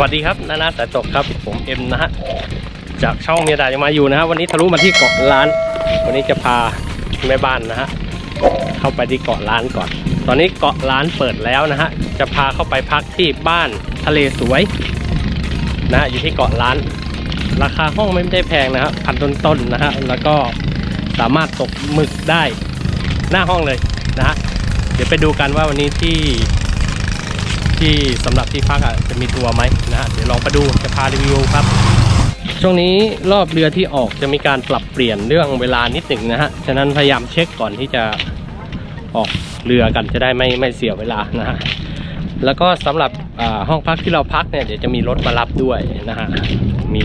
วัสดีครับนานาสายตกครับผมเอ็มนะฮะจากช่องเมียดาจะมาอยู่นะฮะวันนี้ทะลุมาที่เกาะล้าน วันนี้จะพาแม่บ้านนะฮะเข้าไปที่เกาะล้านก่อน ตอนนี้เกาะล้านเปิดแล้วนะฮะจะพาเข้าไปพักที่บ้านทะเลสวยนะฮะอยู่ที่เกาะล้าน ราคาห้องไม่ได้แพงนะฮะพันต้นๆนะฮะแล้วก็สามารถตกหมึกได้หน้าห้องเลยนะฮะเดี๋ยวไปดูกันว่าวันนี้ที่ ที่สำหรับที่พักอะจะมีตัวไหมนะฮะเดี๋ยวลองไปดูจะพารีวิวครับ ช่วงนี้รอบเรือที่ออกจะมีการปรับเปลี่ยนเรื่องเวลานิดหนึ่งนะฮะฉะนั้นพยายามเช็คก่อนที่จะออกเรือกันจะได้ไม่ไม่เสียเวลานะฮะแล้วก็สำหรับห้องพักที่เราพักเนี่ยเดี๋ยวจะมีรถมารับด้วยนะฮะมี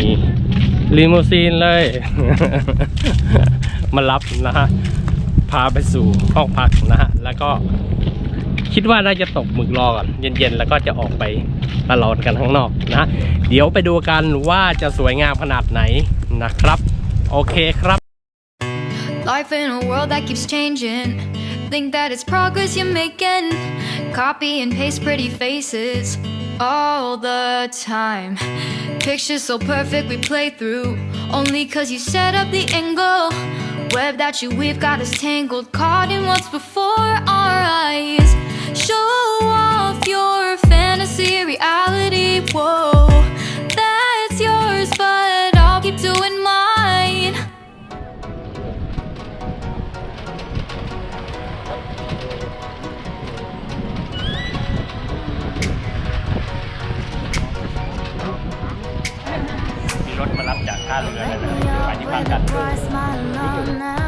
ลิมูซีนเลย มารับนะฮะพาไปสู่ห้องพักนะฮะแล้วก็ คิดว่าน่าจะตกหมึกรอก่อนเย็นๆ แล้วก็จะออกไปตลอดกันข้างนอกนะ เดี๋ยวไปดูกันว่าจะสวยงามขนาดไหนนะครับ โอเคครับ Life in a world that keeps changing. Think that it's progress you're making. Copy and paste pretty faces all the time. Pictures so perfect we play through. Only cause you set up the angle. Web that you weave got us tangled. Caught in what's before our eyes. Right now.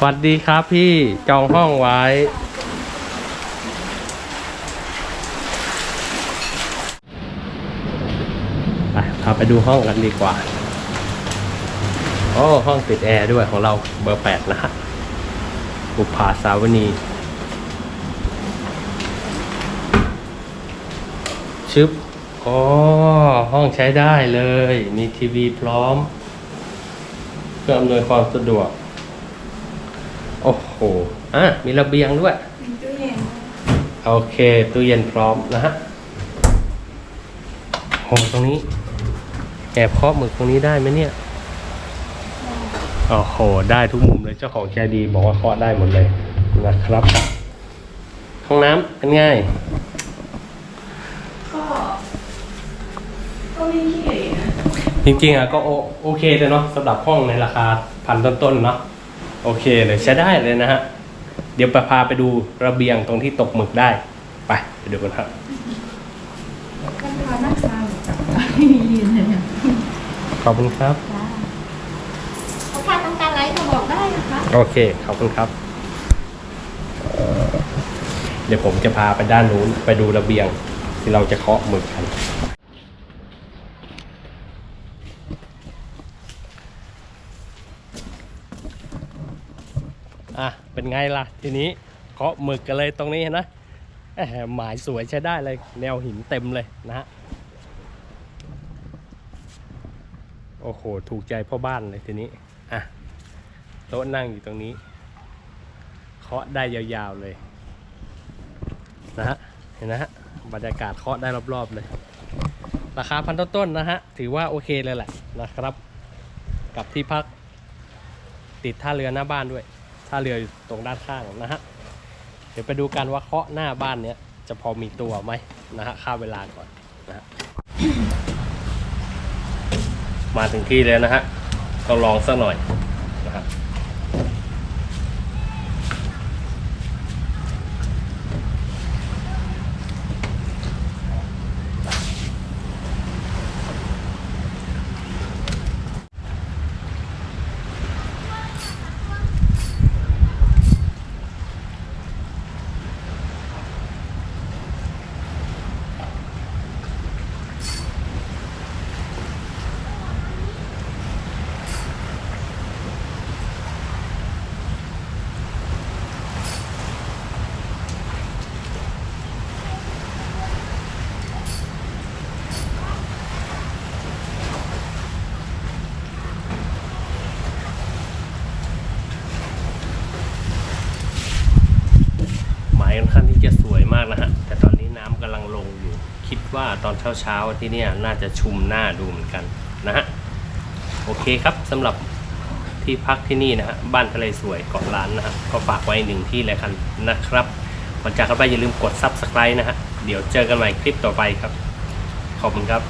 สวัสดีครับพี่จองห้องไว้ ไปพาไปดูห้องกันดีกว่า โอ้ห้องติดแอร์ด้วยของเราเบอร์แปดนะฮะบุภาสาวนีชึบอ๋อห้องใช้ได้เลย มีทีวีพร้อม เพื่ออำนวยความสะดวก โอ้โห อะ มีระเบียงด้วยโอเค ตู้เย็นพร้อมนะฮะโหตรงนี้ แอบเคาะหมึกตรงนี้ได้ไหมเนี่ย โอ้โห ได้ทุกมุมเลยเจ้าของใจดีบอกว่าเคาะได้หมดเลยนะครับ ห้องน้ำเป็นไงก็ไม่ขี้เหร่นะจริงๆอะก็โอโอเคเลยเนาะสำหรับห้องในราคาพันต้นๆเนาะโอเคเลยใช้ได้เลยนะฮะ เดี๋ยวไปพาไปดูระเบียงตรงที่ตกหมึกได้ ไปไปดูกันครับกันพานั่งข้างไม่มียืนเลยเนี่ยขอบคุณครับ เขาพาทำการไลฟ์มาบอกได้นะคะ โอเค ขอบคุณครับ เดี๋ยวผมจะพาไปด้านนู้นไปดูระเบียงที่เราจะเคาะหมึกกันอะ เป็นไงล่ะ ทีนี้เคาะหมึกกันเลยตรงนี้นไหมายสวยใช้ได้เลย แนวหินเต็มเลยนะฮะ โอ้โห ถูกใจพ่อบ้านเลยทีนี้ อะ ต๊ะนั่งอยู่ตรงนี้ เคาะได้ยาวๆเลยนะฮะเห็นนะฮะบรรยากาศเคาะได้รอบๆเลย ราคาพันต้นๆนะฮะถือว่าโอเคเลยแหละนะครับ กับที่พักติดท่าเรือหน้าบ้านด้วยท่าเรืออยู่ตรงด้านข้างนะฮะเดี๋ยวไปดูกันว่าเคาะหน้าบ้านเนี้ยจะพอมีตัวไหมนะฮะค่าเวลาก่อนนะฮะมาถึงที่แล้วนะฮะต้องลองสักหน่อยนะฮากนะฮะ แต่ตอนนี้น้ำกำลังลงอยู่ คิดว่าตอนเช้าๆที่เนี่ยน่าจะชุมหน้าดูเหมือนกันนะฮะ โอเคครับสำหรับที่พักที่นี่นะฮะ บ้านทะเลสวยเกาะล้านนะฮะ ก็ฝากไว้หนึ่งที่เลยกันนะครับก่อนจากกันไปอย่าลืมกด subscribe นะฮะ เดี๋ยวเจอกันใหม่คลิปต่อไปครับ ขอบคุณครับ